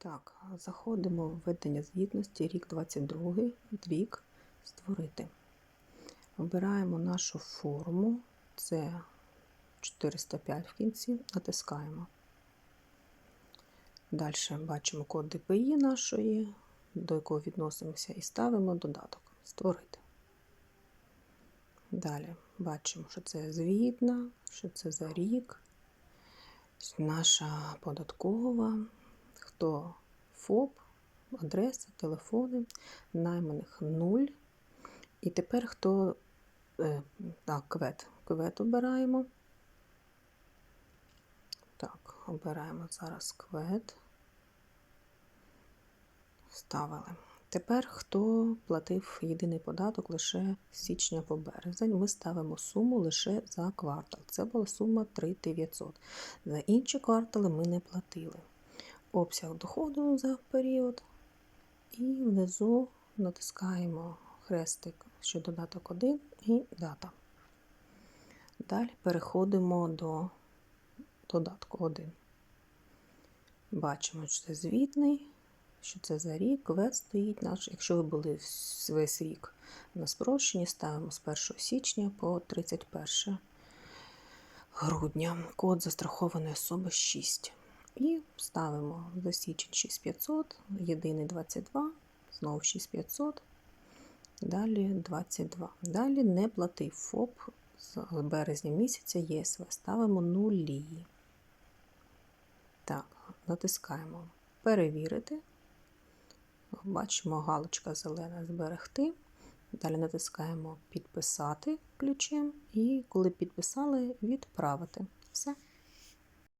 Так, заходимо в введення звітності, рік 22, вік, створити. Обираємо нашу форму, це 405 в кінці, натискаємо. Далі бачимо код ДПІ нашої, до якого відносимося, і ставимо додаток Створити. Далі бачимо, що це звітна, що це за рік, наша податкова, хто ФОП, адреса, телефони, найманих 0. І тепер хто е, так, квет. Квет обираємо. Так, обираємо зараз квет. Вставили. Тепер хто платив єдиний податок лише з січня по березень, ми ставимо суму лише за квартал. Це була сума 3900. За інші квартали ми не платили. Обсяг доходу за період. І внизу натискаємо хрестик, що додаток 1 і дата. Далі переходимо до додатку 1. Бачимо, що це звітний, що це за рік, квест стоїть наш. Якщо ви були весь рік на спрощенні, ставимо з 1 січня по 31 грудня. Код застрахованої особи 6. І ставимо за січень 6500, єдиний 22, знову 6500, далі 22. Далі не платив ФОП з березня місяця ЄСВ. Ставимо нулі. Так, натискаємо перевірити. Бачимо галочка зелена зберегти. Далі натискаємо підписати ключем, і коли підписали, відправити. Все.